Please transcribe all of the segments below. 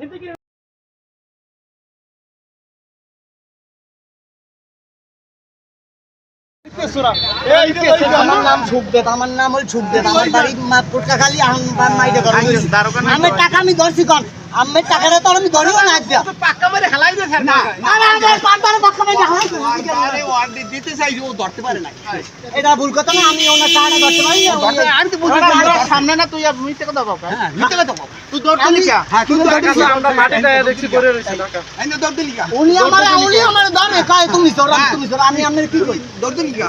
ಜಿಂದಗಿ আমার নাম সুখদেব আমার নাম হল সুখদেব আমার বাড়ি পুটকাখালি আমার মাইটা ঘর আমার টাকা আমি ধরছি কন। আমার টাকাটা তো আমি ধরিও না আজকে। পাক্কা মেরে হেলাই দে স্যার না আরে আমার পাঁচবার টাকা মেরে হালাই তো। আরে ওয়ার্ড দিতে চাইছি ও ধরতে পারে না এটা ভুল কথা না আমি ওনার টাকাটা ধরতে পারি। না তো বুঝি না সামনে না তুই মিথ্যে কথা বাবা হ্যাঁ মিথ্যে কথা বাবা তুই দৌড় দিলি কা হ্যাঁ, তুই দৌড়। দিলি আমরা মাটিতে দেখছি করে রইছি আমি তো দৌড় দিলি কা উনি আমার উনি আমার ধরে কয় তুমি জোর আমি তুমি চোর আমি আপনার কি কই দৌড় দিলি কা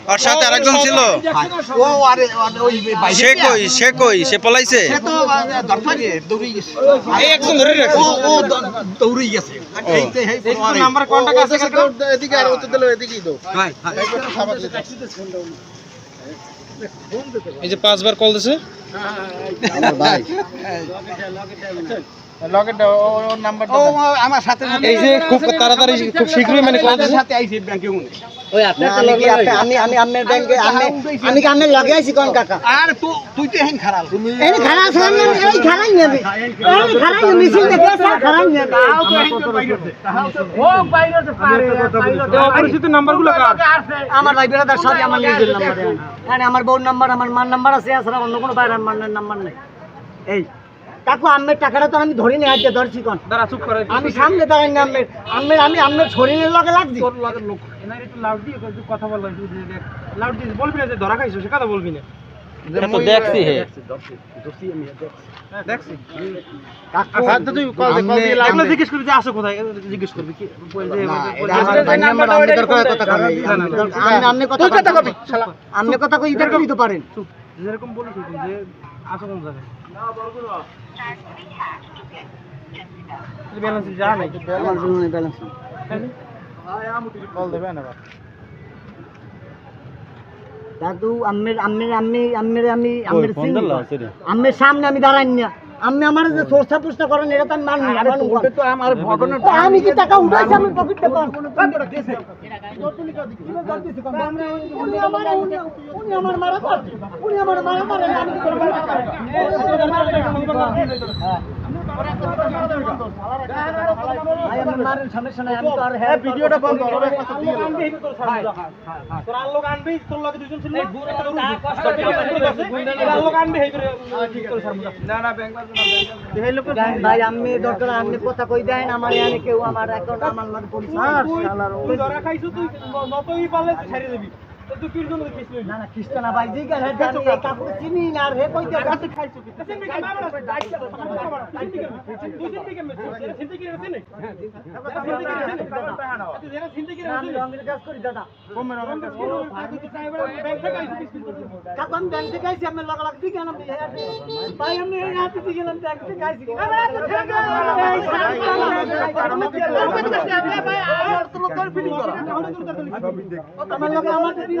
ওর সাথে আরেকজন ছিল। ও আরে ওই সে কই সে কই সে পলাইছে? সে তো দরকারে দৌড়ে গেছে। এই একজন ধরে রাখছে। ও ও দৌড়ে গেছে। এই নাম্বার কন্টাক্ট আছে এদিকে আর উত্তর দিলো এদিকেই দাও হ্যাঁ এই যে পাঁচবার কল দিছে। ও আমার সাথে সাথে এই যে খুব তাড়াতাড়ি খুব শীঘ্রই মানে কল সাথে আইছে ব্যাংকে উনি আমি কি আমি আমি আপনার ব্যাংকে আমি আমি কি লগে আইছি কোন কাকা আর তুই তুই তো হেন খারাপ এই খারাপ সামনে এই খারাই নেবে এই খারাই মিছিল দেখে স্যার খারাই নেবে অপরিচিত নাম্বারগুলো কার আমার ভাই বেড়াদার সবই আমার নিজের নাম্বার মানে আমার বউর নাম্বার আমার মার নাম্বার আছে এছাড়া অন্য কোনো বাইরের মানের নাম্বার নেই এই কাকু আমের টাকাটা তো আমি ধরি নি আজকে ধরছি কোন? দাঁড়া চুপ করে। আমি সামনে দাঁড়াই না আমের আমের আমি আপনার শরীরের লগে লাগছি? এনার একটু লাউড দিয়ে একটু কথা বলবা লাউড দিয়ে বলবি না যে ধরা খাইছো সে কথা বলবি না। তো দেখছি হে। দেখছি কাকু আচ্ছা তুই কল দে কল দিয়ে লাউড জিজ্ঞেস করবি যে আসো কোথায়? জিজ্ঞেস করবি কি? আমার কথা আমি আপনি কথা কথা কই আপনি কথা কই ইদার কই তো পারেন। যেরকম বলিস যে আসো কোন জায়গায়। ব্যালেন্স যা নাই আমার জীবনে ব্যালেন্স কল দেবে। না দাদু আম্মের আম্মের আম্মি আম্মের আমি আম্মের আম্মের সামনে আমি দাঁড়াই না। আমি আমার যে পুষ্টা করেন এটা তো আমি মানি না তো আমার ভগনের আমি কি টাকা উঠাইছি আমি উনি আমার উনি- উনি মারা উনি আমার মারা করে আমি ভিডিওটা বন্ধ আনবি তোর দুজন ছিল না? না ব্যাংক ভাই আমি দরকার আপনি কথা কই দেন আমার এখানে কেউ আমার এখন আমার মাঝে পরিচয় তুই ধরা খাইছো তুই নতই পালে তুই দিবি। তো কির না না খ্রিস্টান ভাই জি কেন হে জানি কাপড় চিনি না রে কই দে কাছে খাইছো কি তুই সিনবি কেন মারা দাইতে তুই সিনবি কেন সিনবি কেন সিনবি তুই যেন সিনবি কেন আমি কাজ করি দাদা কমে রঙের কাজ করো তুই সাইবার ব্যাংক থেকে আইছিস কাকু আমি ব্যাংক থেকে আইছি আমি লাগা লাগছি কেন ভাই আমি এই হাতে দিয়ে গেলাম ব্যাংক থেকে আইছি আমার লগে আমার দিন আইছি আমার মোবাইল হাতে কাকু আমার আমার হাতে দিছে আমার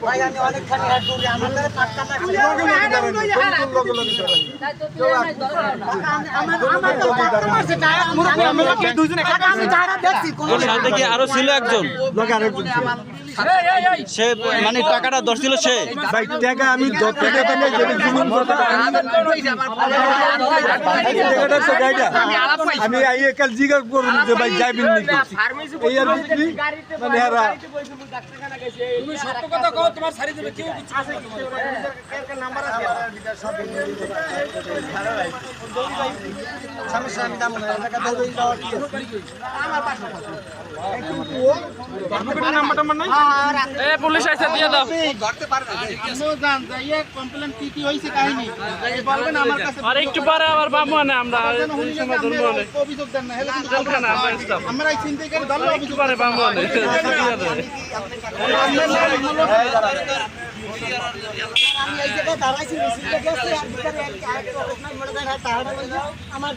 ভাই আমি অনেকখানি হাত দূরে আমার কাছে পাক্কা মাছ আমি যারা দেখছি কোন সাথে কি আরও ছিল একজন? সে মানে টাকাটা ধরছিল সে। ভাই টাকা আমি দশ টাকা নেই গাইডা আমি আইয়ে কাল জিজ্ঞাসা করুন যে ভাই যাইবেন এই আর বিক্রি মানে এরা সমস্যা আমি দাম না। টাকা দৌড়ই যাওয়া কি পুলিশ আইসা দিয়ে দাও। আর একটু পরে আবার বাবু আনে আমরা, এই সময় ধরবো আমার